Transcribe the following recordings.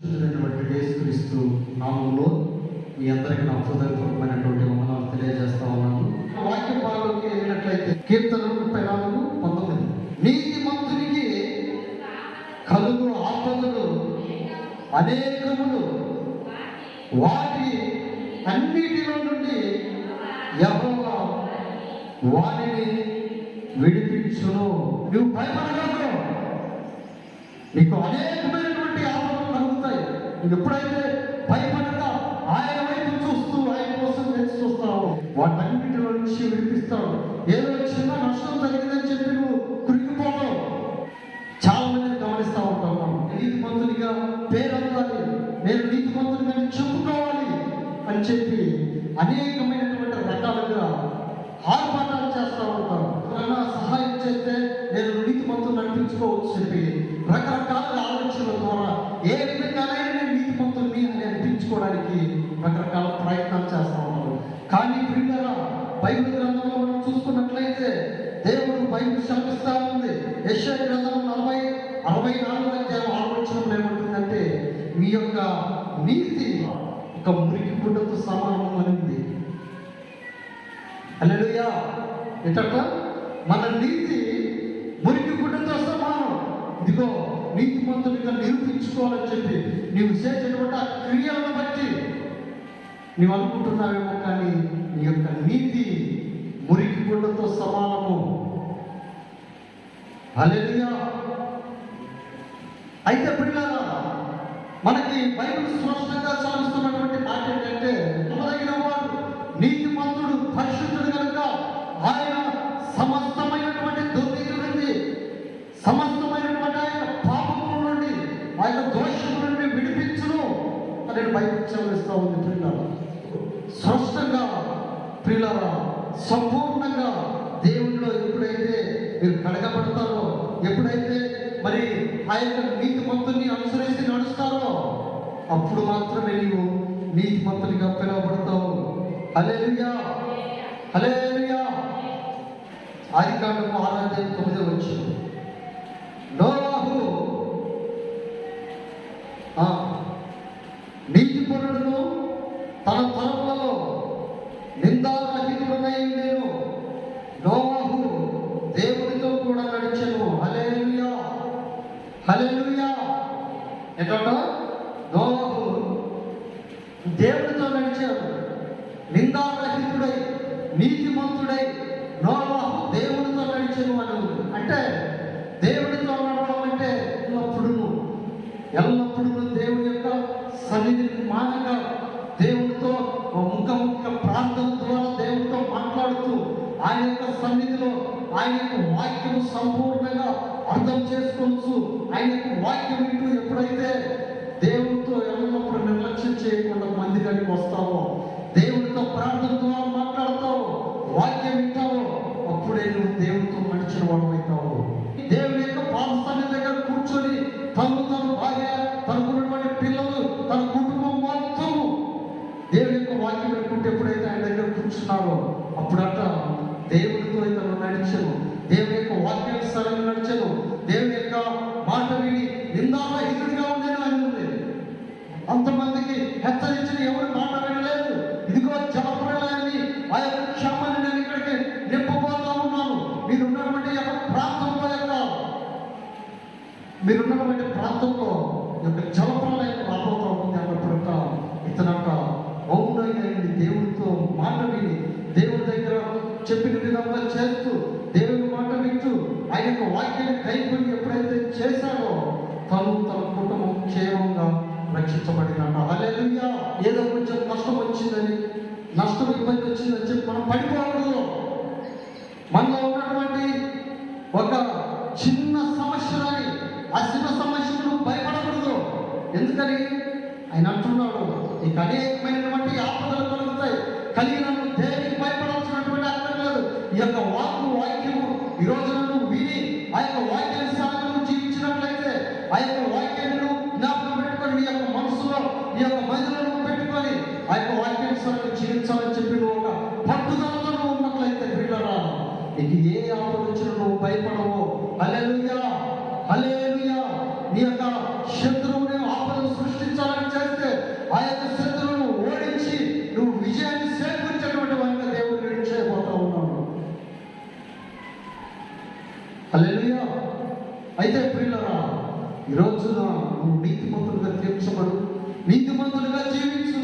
పరిశుద్ధుడైనటువంటి యేసుక్రీస్తు నామంలో మీ అందరికీ నా హృదయపూర్వకమైనటువంటి వందనాలు తెలియజేస్తా ఉన్నాను. వాక్య భాగంలోకి వెళ్ళినట్లయితే కీర్తన ముప్పై నాలుగు పంతొమ్మిది. నీతి మంతునికి కలుగు ఆపదలు అనేకములు. వాటి అన్నిటిలో నుండి ఎవరో వారిని విడిపించును. నువ్వు భయపడగలవు నీకు అనేకమైన ఎప్పుడైతే భయపడక ఆయన వైపు చూస్తూ ఆయన కోసం తెచ్చి చూస్తావు వాటన్నిటిలో నుంచి విడిపిస్తావు ఏదో చిన్న నష్టం జరిగిందని చెప్పి నువ్వు కురిగిపోతావు చాలా మందిని గమనిస్తూ ఉంటాం మనం. నీతి మంతునిగా పేరొందాలి నేను నీతి మంతునిగా చెప్పుకోవాలి అని చెప్పి అనేకమైనటువంటి రకాలుగా ఆర్భాటాలు చేస్తూ ఉంటారు ఎవరైనా సహాయం చేస్తే నేను నీతి మంతుని నడిపించుకోవచ్చు చెప్పి రకరకాల ఆలోచనల ద్వారా ఏ విధంగానైనా నేను నీతి మంతుని అని అనిపించుకోవడానికి రకరకాల ప్రయత్నాలు చేస్తూ ఉన్నారు కానీ ప్రియులరా బైబిల్ గ్రంథంలో మనం చూసుకున్నట్లయితే దేవుడు బైబిల్ ఉంది. యశ్వ గ్రంథం నలభై అరవై నాలుగు అధ్యాయం ఆలోచన ఏమంటుందంటే మీ యొక్క నీతి ఒక మురికి గుడ్డతో సమానం అనింది. అల్లెలుయా ఎట్ట మన నీతి మురికి గుడ్డతో సమానం. ఇదిగో నీతి మంతుడిగా నిరూపించుకోవాలని చెప్పి నీవు చేసినటువంటి ఆ క్రియలను బట్టి నీవు అనుకుంటున్నావేమో కానీ నీ యొక్క నీతి మురికి గుడ్డతో సమానము. అల్లెలుయా అయితే పిల్లల మనకి బైబిల్ స్పష్టంగా చదువుతున్నటువంటి మాట ఏంటంటే తొలగిన వాడు నీతి మంతుడు పరిశుద్ధుడు కనుక ఆయన సమస్తమైనటువంటి దుర్నీతి నుండి సమస్తమైనటువంటి ఆయన పాపము నుండి ఆయన దోషముల నుండి విడిపించును అని బైబిల్ చదివిస్తూ ఉంది పిల్లల స్పష్టంగా పిల్లల సంపూర్ణంగా దేవుడిలో ఎప్పుడైతే మీరు కడగబడతారో ఎప్పుడైతే మరి ఆ యొక్క నీతి మంతుని అనుసరించి నడుస్తారో అప్పుడు మాత్రమే నీవు నీతి మంతునిగా పిలువబడతావు. హల్లెలూయా! హల్లెలూయా! ఆది కాండము ఆరాధ్యం తొమ్మిదో వచ్చింది నోవాహు నీతి నీతిపరుడును తన తరములలో నిందారహితుడనై నేను నోవాహు దేవుడితో కూడా నడిచెను హల్లెలూయా హల్లెలూయా ఎక్కడ నోవాహు దేవుడితో నడిచాడు నిందారహితుడై నీతిమంతుడై నోవా దేవుడితో నడిచెను అని. అంటే దేవుడితో నడవడం అంటే ఎల్లప్పుడూ ఎల్లప్పుడూ దేవుడి యొక్క సన్నిధిని మానగా దేవుడితో ముఖముఖ ప్రార్థన ద్వారా దేవుడితో మాట్లాడుతూ ఆయన యొక్క సన్నిధిలో ఆయన యొక్క వాక్యం సంపూర్ణంగా అర్థం చేసుకోవచ్చు ఆయన యొక్క వాక్యం వింటూ ఎప్పుడైతే దేవుడితో ఎల్లప్పుడూ నిర్లక్ష్యం చేయకుండా మందిరానికి వస్తావో దేవుడితో ప్రార్థన ద్వారా మాట్లాడతావు వాక్యం వింటావో అప్పుడే నువ్వు దేవుడితో నడిచిన వాడు అవుతావు దేవుని యొక్క పాదస్థానం దగ్గర కూర్చొని తను తన భార్య తనకున్నటువంటి పిల్లలు తన కుటుంబం మొత్తము దేవుని యొక్క వాక్యం పెట్టుకుంటే ఎప్పుడైతే ఆయన దగ్గర కూర్చున్నారో అప్పుడట దేవుడితో ఇతను నడిచను దేవుని యొక్క సరైన నడిచను. దేవుని యొక్క మాట విని నిందారహితుడిగా ఉండేది అని ఉంది అంతమందికి హెచ్చరించిన ఎవరు మాట వినలేదు. ఇదిగో జలప్రలయాన్ని ఆ యొక్క క్షామాన్ని నేను ఇక్కడికి నింపబోతా ఉన్నాను. మీరు ఉన్నటువంటి యొక్క ప్రాంతంలో యొక్క మీరున్నటువంటి ప్రాంతంలో యొక్క జలప్రలయం రాబోతా ఉంది అన్నప్పుడంట ఇతనంట మౌనంగా ఉండి దేవుడితో మాట విని దేవుడి దగ్గర చెప్పిన విధంగా చేస్తూ వాక్యం యొక్క ఎప్పుడైతే చేశాడో తను తన కుటుంబం క్షేమంగా రక్షించబడినట్ట హల్లెలూయా! ఏదో కొంచెం కష్టం వచ్చిందని నష్టం ఇబ్బంది వచ్చిందని చెప్పి మనం పడిపోకూడదు. మనలో ఉన్నటువంటి ఒక చిన్న సమస్యలని ఆ చిన్న సమస్యను భయపడకూడదు. ఎందుకని? ఆయన అంటున్నాడు ఇక అనేకమైన నీకు ఏ ఆపద వచ్చినా నువ్వు భయపడవు? అల్లెలుయ్యా అల్లెలుయ్యా నీ యొక్క శత్రువుని ఆపదను సృష్టించాలని చేస్తే ఆ యొక్క శత్రువును ఓడించి నువ్వు విజయాన్ని సేకరించినటువంటి వంక దేవుడు నిలిచేయబోతా ఉన్నాడు. అల్లెలుయ్యా అయితే పిల్లరా ఈ రోజున నువ్వు నీతిమంతులుగా తీర్చబడు నీతిమంతులుగా జీవించు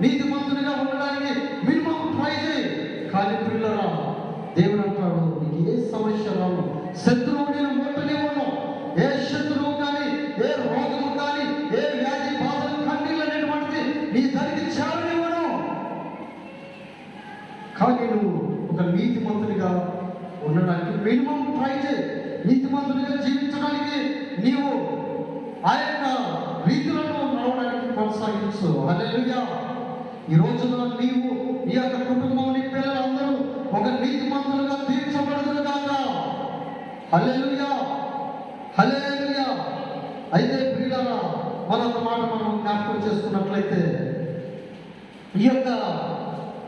నీతిమంతులు శత్రువు నేను ముట్టనివ్వను ఏ శత్రువు కానీ ఏ రోగము కానీ ఏ వ్యాధి బాధలు కన్నీళ్ళు అనేటువంటిది నీ దానికి చేరనివ్వను కానీ నువ్వు ఒక నీతిమంతుడిగా ఉండడానికి మినిమం ట్రై చేయి. నీతిమంతుడిగా జీవించడానికి నీవు ఆ యొక్క రీతులను నడవడానికి కొనసాగించు. హల్లెలూయా. ఈ రోజున నీవు నీ యొక్క కుటుంబం నీ పిల్లలందరూ ఒక నీతిమంతులుగా తీర్చబడదురు హలేలుయా హలేలుయా అయితే ప్రియులారా మరొక మాట మనం జ్ఞాపకం చేసుకున్నట్లయితే ఈ యొక్క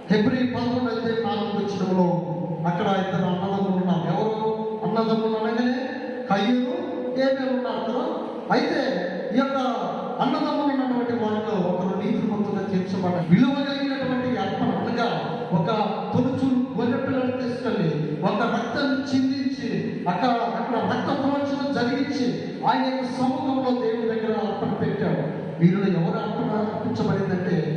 ఫిబ్రవరి పదకొండు అయితే నాలుగు వచ్చినప్పుడు అక్కడ ఇద్దరు అన్నదమ్ములు ఉన్నారు. ఎవరు? అన్నదమ్ములు అనగానే కయ్యూరు ఏమేమి ఉన్నారు అయితే ఈ యొక్క అన్నదమ్ములు ఉన్నటువంటి వారిలో ఒకరు నీతిమంతుగా తీర్చబడ విలువ కలిగినటువంటి అర్పణ అనగా ఒక తొలుచు గొర్రె పిల్లలు తీసుకెళ్ళి ఒక రక్తం చిందించి అక్కడ అక్కడ రక్త ప్రవచనం ఆయన యొక్క సముఖంలో దేవుని దగ్గర అర్పణ పెట్టాడు. వీరిలో ఎవరు అర్పణ అర్పించబడిందంటే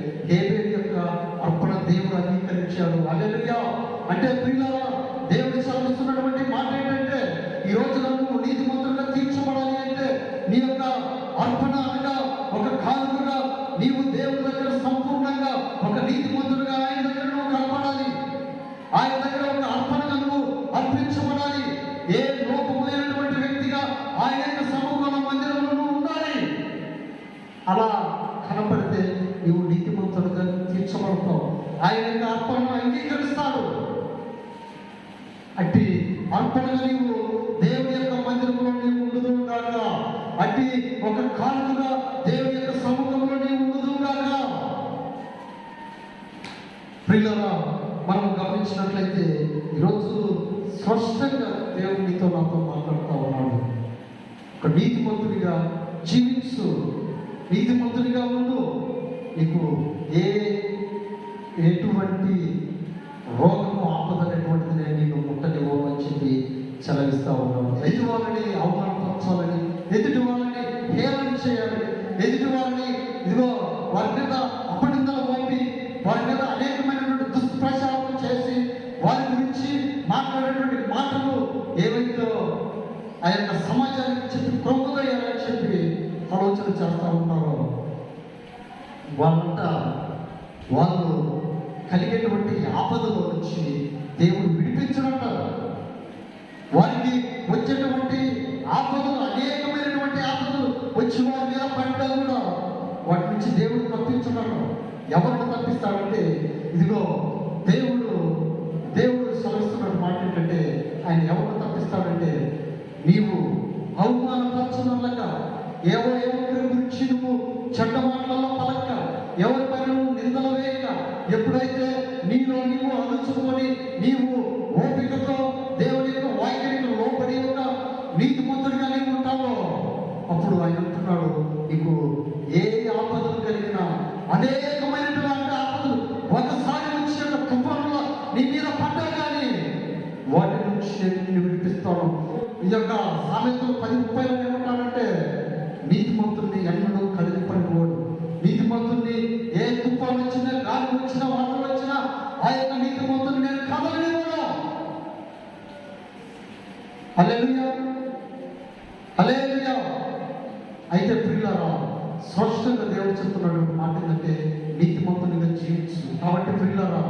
అలా కనపడితే నీవు నీతిమంతుడుగా తీర్చబడతావు. ఆయన యొక్క అర్పణను అంగీకరిస్తాడు. అట్టి అర్పణగా నీవు దేవుని యొక్క మందిరంలో నీవు ఉండదు కాక అట్టి ఒక కాలుగా దేవుని యొక్క సముఖంలో నీవు ఉండదు కాక ప్రియులరా మనం గమనించినట్లయితే ఈరోజు స్పష్టంగా దేవుడు నాతో మాట్లాడుతూ ఉన్నాడు. ఒక నీతిమంతుడిగా జీవించు. నీతిమంతుడిగా ఉండు. నీకు ఏ ఎటువంటి రోగము ఆపదనేటువంటిది నేను నీకు ముట్టనివ్వు అని చెప్పి సెలవిస్తా ఉన్నాను. ఎదుటి వాళ్ళని అవమానపరచాలని ఎదుటి వాళ్ళని హేళన చేయాలని ఎదుటి వాళ్ళని ఇదిగో వారి మీద అపనిందలు పంపి వారి మీద అనేకమైనటువంటి దుష్ప్రచారం చేసి వారి గురించి మాట్లాడేటువంటి మాటలు ఏవైతే ఆ యొక్క సమాజానికి చెప్పి క్రొక్కదయ్యారని చెప్పి ఆలోచన చేస్తూ వాళ్ళు కలిగేటువంటి ఆపదలో నుంచి దేవుడు విడిపించడంటారు వారికి వచ్చేటువంటి ఆపదలు అనేకమైనటువంటి ఆపదలు వచ్చి వారి మీద పడ్డా కూడా వాటి నుంచి దేవుడు తప్పించడం ఎవరిని తప్పిస్తాడంటే ఇదిగో దేవుడు దేవుడు సెలవిస్తున్న మాట ఏంటంటే ఆయన ఎవరిని తప్పిస్తాడంటే నీవు అవమానపరచనల్లక ఏవో ఏవో గురించి నువ్వు చెడ్డ మాటలలో పలక ఎవరి పైన నువ్వు నిందలు వేయక ఎప్పుడైతే నీలో నీవు అలుచుకొని నీవు ఓపికతో దేవుని యొక్క వాక్యానికి లోపడి ఒక నీతిమంతుడిగా నీవు ఉంటావో అప్పుడు ఆయన అంటున్నాడు నీకు ఏ ఆపదలు కలిగినా అనేకమైనటువంటి ఆపదలు ఒకసారి వచ్చి ఒక తుఫానులో నీ మీద పడ్డా కానీ వాటి నుంచి నేను నిన్ను విడిపిస్తాను ఈ యొక్క సామెతలు పది ముప్పైలో ఏమంటాడంటే నీతిమంతుడిని ఎన్నడూ కదిలిపడినవాడు నీతిమంతుడిని ఏ తుఫాను వచ్చినా గాలి వచ్చినా వాటర్ వచ్చినా ఆ యొక్క నీతిమంతుడిని నేను కదలనివ్వను హల్లెలూయా హల్లెలూయా అయితే ప్రియులారా చెప్తున్నాడు చెప్తున్నటువంటి మాట ఏంటంటే నీతిమంతునిగా జీవించు. కాబట్టి పిల్లరా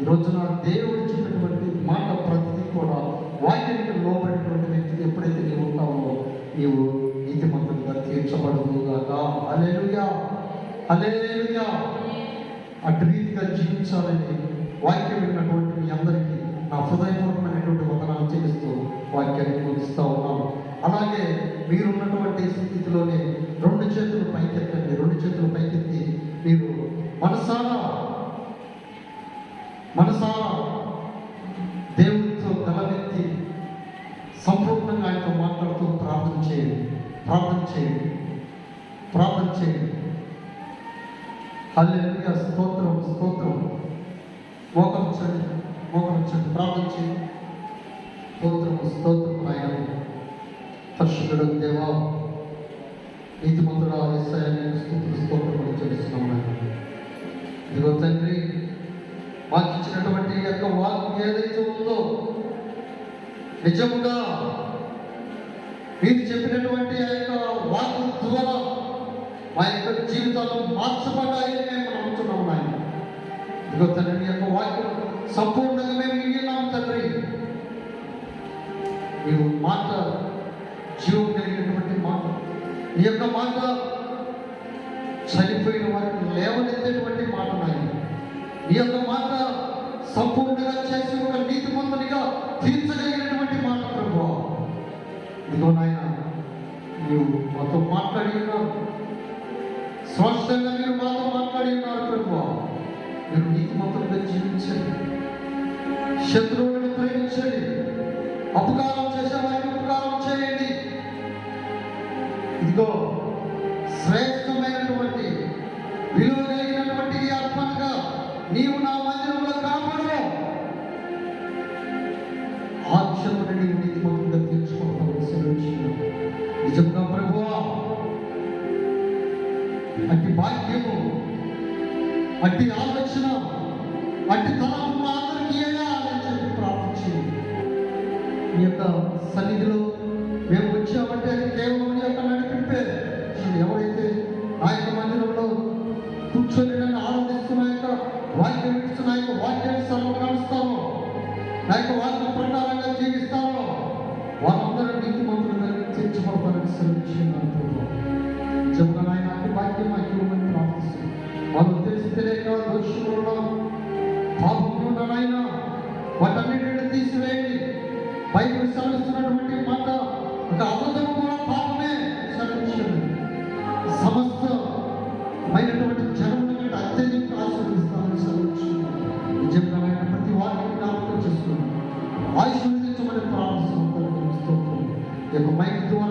ఈ రోజున దేవుడు చెప్పినటువంటి మాట ప్రతిదీ కూడా వాక్యానికి లోబడినటువంటి వ్యక్తి ఎప్పుడైతే నీవు ఉంటావో నీవు నీతిమంతునిగా తీర్చబడుగాక హల్లెలూయా! హల్లెలూయా! అటు రీతిగా జీవించాలని వాక్యం విన్నటువంటి మీ అందరికీ నా హృదయపూర్వమైనటువంటి వందనాలు చేస్తూ వాక్యాన్ని పూజిస్తూ ఉన్నాను. అలాగే మీరున్నటువంటి స్థితిలోనే రెండు చేతులు పైకెత్తండి రెండు చేతులు పైకెత్తి మీరు మనసారా మనసారా దేవునితో గలవెత్తి సంపూర్ణంగా ఆయనతో మాట్లాడుతూ ప్రార్థన చేయండి ప్రార్థన చేయండి ప్రార్థన చేయండి. హల్లెలూయా స్తోత్రం స్తోత్రం. మోకరించండి మోకరించండి ప్రార్థన చేయండి. స్తోత్రం స్తోత్రం ఆయన పరిశుద్ధుడు దేవా నీతిమంతుడు ఎస్ఐని స్థుతులు చేస్తున్నాం ఇదిగో తండ్రి మాకు ఇచ్చినటువంటి యొక్క వాక్ ఏదైతే ఉందో నిజముగా మీరు చెప్పినటువంటి ఆ యొక్క వాక్ ద్వారా మా యొక్క జీవితాలు మార్చబడ్డాయని మేము నమ్ముతున్నాం నాయన. ఇదిగో తండ్రి యొక్క వాక్యం సంపూర్ణంగా మేము విన్నాం తండ్రి. నీవు మాట జీవం కలిగినటువంటి మాట. ఈ యొక్క మాట చనిపోయిన వారికి లేవనెత్తేటువంటి మాట నాయన. ఈ యొక్క మాట సంపూర్ణంగా చేసి ఒక నీతిమంతునిగా తీర్చగలిగినటువంటి మాట ప్రభు ఇదిగో నాయన నీవు మాతో మాట్లాడి ఉన్నారు. స్పష్టంగా మీరు మాతో మాట్లాడి ఉన్నారు ప్రభు మీరు నీతిమంతులుగా జీవించండి. శత్రువులను ప్రేమించండి. అపకారం అట్టి భాగ్యము అట్టి ఆలోచన అట్టి తలం మా అందరికీ ఇయ్యగా అని ప్రార్థించింది. ఈ యొక్క సన్నిధిలో మేము వచ్చామంటే అది కేవలం యొక్క నడిపింపే ఎవరైతే ఆ యొక్క మందిరంలో కూర్చొని నన్ను ఆనందిస్తున్న యొక్క వాక్యం ఇస్తున్న యొక్క వాక్యాన్ని సర్వకాలుస్తారో నా యొక్క వాక్యం ప్రకారంగా జీవిస్తారో వాళ్ళందరూ నీతి మంత్రులు తీర్చబడతారని శ్రమించున్నాను నిజంగా నాయన అట్టి వాక్యం మాకు ఇవ్వమని ప్రార్థిస్తున్నాను వాళ్ళు తెలిసి తెలియక దోషులు పాపములు నాయన వాటన్నిటిని తీసివేయండి. బైబిల్ సెలవిస్తున్నటువంటి మాట ఒక అబద్ధం కూడా పాపమే సెలవించండి సమస్త మైనటువంటి జనముల కంటే అత్యధిక ఆశీర్వదిస్తామని సెలవించున్నాను నిజంగా ప్రతి వారిని జ్ఞాపకం చేస్తున్నాను ఆశీర్వదించమని ప్రార్థిస్తున్నాను స్తోత్రం. ఈ యొక్క మైక్ ద్వారా